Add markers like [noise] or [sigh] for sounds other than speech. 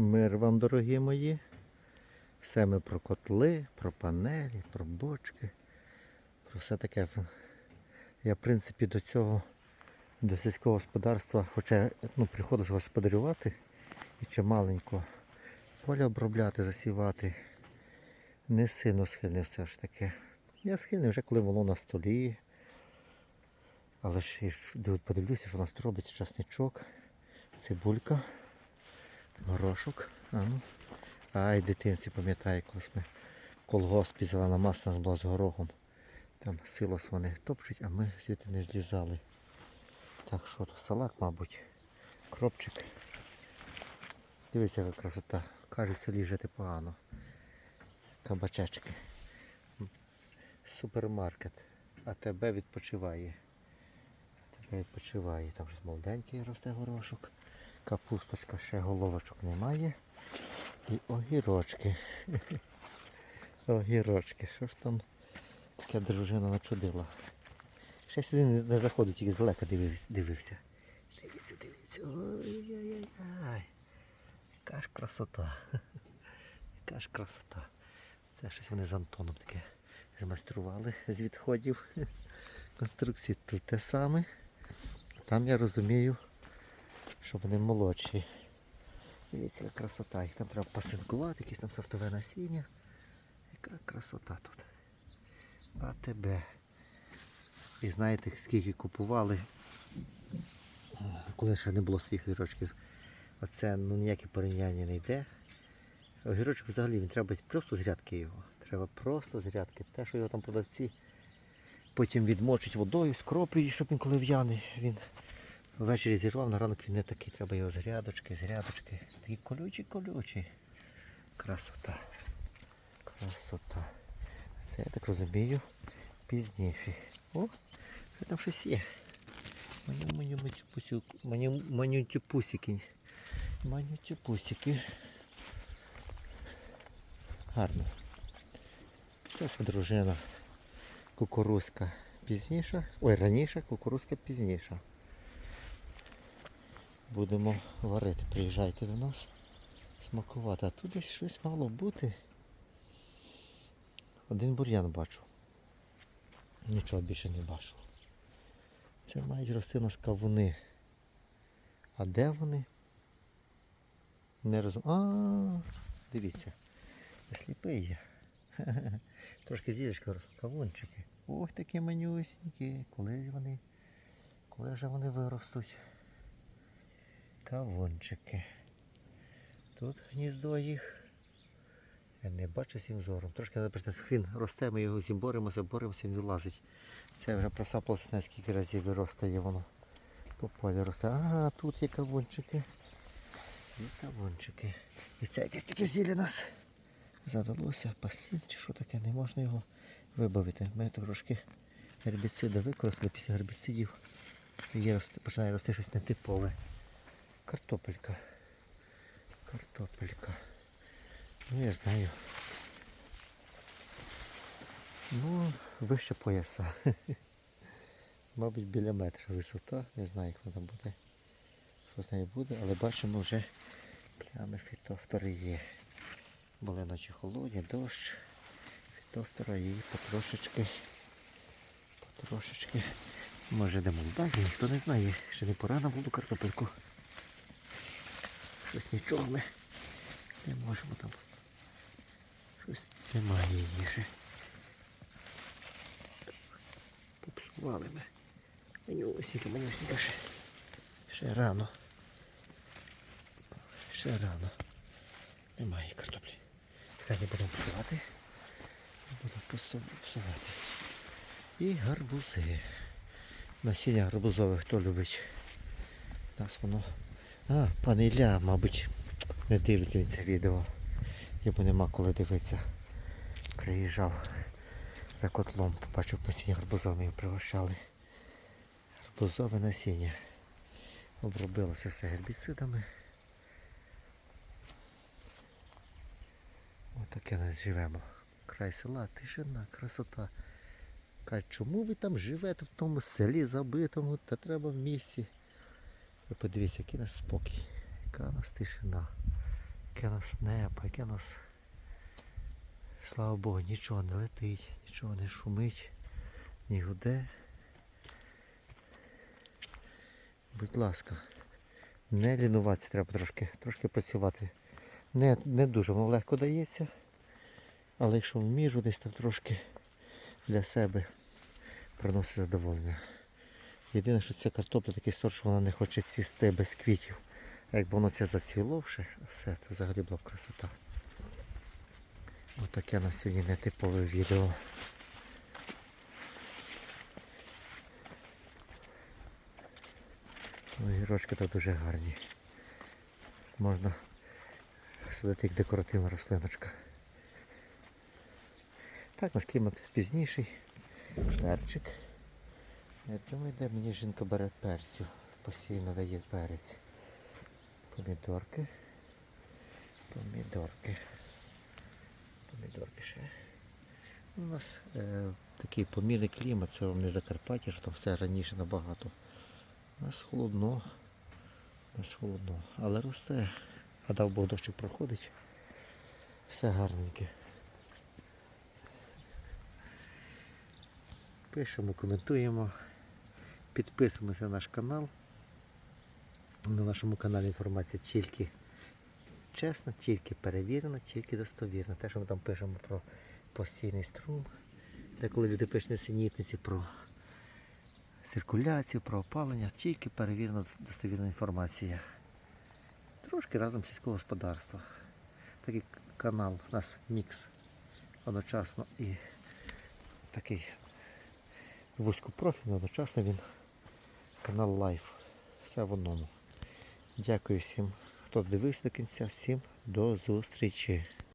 Мир вам, дорогі мої. Все ми про котли, про панелі, про бочки, про все таке. Я, в принципі, до цього, до сільського господарства, хоча ну, приходилось господарювати і чималенько поля обробляти, засівати. Не сильно схильний все ж таки. Я схильний вже коли воно на столі. Але ж подивлюся, що у нас тут робиться часничок, цибулька, горошок. А, ну. Ай, в дитинстві пам'ятаю, колись ми в колгоспі зелена маса у нас була з горохом. Там силос вони топчуть, а ми звідти не злізали. Так що то салат, мабуть, кропчик. Дивіться, яка красота. Каже, в селі жити погано. Кабачечки. Супермаркет. АТБ відпочиває. АТБ відпочиває. Там щось молоденький росте горошок. Капусточка ще головочок немає. І огірочки. [laughs] Огірочки. Що ж там таке дружина начудила? Ще сюди не- заходить, тільки здалека дивився. Дивіться, дивіться. Ой-ой-ой. Яка ж красота. [laughs] Яка ж красота. Це щось вони з Антоном таке змайстрували з відходів [laughs] конструкції. Тут те саме. Там я розумію, що вони молодші. Дивіться, яка красота. Їх там треба пасинкувати, якісь там сортове насіння. Яка красота тут. А тебе. І знаєте, скільки купували, коли ще не було своїх огірочків. Оце ну, ніяке порівняння не йде. Огірочок взагалі він треба просто з грядки його. Треба просто з грядки. Те, що його там продавці потім відмочить водою, скроплюють, щоб він коли в'яне, він ввечері зірвав, на ранок він не такий. Треба його з грядочки, з грядочки. Такі колючі, колючі. Красота. Красота. Це я так розумію пізніше. О, що там щось є. Маню, маню, маню, маню, маню, пусики. Гарно. Це дружина. Кукурузка пізніша. Ой, раніше, кукурузка пізніша. Будемо варити. Приїжджайте до нас. Смакувати. А тут десь щось мало бути. Один бур'ян бачу. Нічого більше не бачу. Це мають рости у нас кавуни. А де вони? Не розумію. А, дивіться. Я сліпий я. [laughs] Трошки зілечка ростуть. Кавунчики. Ох, такі манюсінькі. Коли вони. Коли вже вони виростуть? Кавунчики. Тут гніздо їх. Я не бачу всім зором. Трошки наприклад, він росте, ми його зіборемося, боремося, він вилазить. Це вже просапалося на скільки разів виростає воно. По полі росте. Ага, тут є кавунчики. Є кавунчики. І це якесь таке зілля нас завелося, паслін чи що таке, не можна його вибавити. Ми трошки гербіциди використали після гербіцидів. Є, починає рости щось нетипове. Картопелька. Картопелька. Ну я знаю. Ну, вище пояса. [laughs] Мабуть, біля метра висота. Не знаю, як вона буде. Що з нею буде, але бачимо вже плями фітофтори є. Були ночі холодні, дощ. Фітофтора її потрошечки. Потрошечки. Може де молода, ніхто не знає. Ще не пора на молоду картопельку. Щось нічого ми не можемо там. Щось немає її ще. Попсували ми. Манюсінька, манюсінька ще. Ще рано. Ще рано. Немає картоплі. Все не будемо псувати. Не Будемо псувати. І гарбузи. Насіння гарбузове хто любить. Нас воно. А, пан Ілля, мабуть, не дивиться він це відео. Йому нема коли дивитися. Приїжджав за котлом, побачив насіння гарбузове, його пригощали. Гарбузове насіння. Обробилося все гербіцидами. Отаке нас живемо. Край села, тишина, красота. Кажуть, чому ви там живете в тому селі забитому, та треба в місті. Ви подивіться, який у нас спокій, яка у нас тишина, яке у нас небо, яке у нас. Слава Богу, нічого не летить, нічого не шумить, ні гуде. Будь ласка, не лінуватися треба трошки, трошки працювати. Не, не дуже воно легко дається, але якщо в міру десь там трошки для себе приносить задоволення. Єдине, що ця картопля такий сорт, що вона не хоче цвісти без квітів. Якби воно це зацвіло все, це взагалі була б красота. Отаке на сьогодні нетипове відео. Ну, Гірочки тут дуже гарні. Можна садити як декоративна рослиночка. Так, у нас клімат пізніший. Перчик. Я думаю, де мені жінка бере перцю. Постійно дає перець. Помідорки. Помідорки. Помідорки ще. У нас е, такий помірний клімат, це вам не Закарпаття, що там все раніше набагато. У нас холодно. У нас холодно. Але росте. А дав Бог дощик проходить. Все гарненьке. Пишемо, коментуємо, підписуємося на наш канал. На нашому каналі інформація тільки чесна, тільки перевірена, тільки достовірна. Те, що ми там пишемо про постійний струм, деколи люди пишуть несенітниці про циркуляцію, про опалення, тільки перевірена, достовірна інформація. Трошки разом сільського господарства. Такий канал у нас мікс одночасно і такий вузькопрофільний, одночасно він канал Лайф. Все в одному. Дякую всім, хто дивився до кінця. Всім до зустрічі.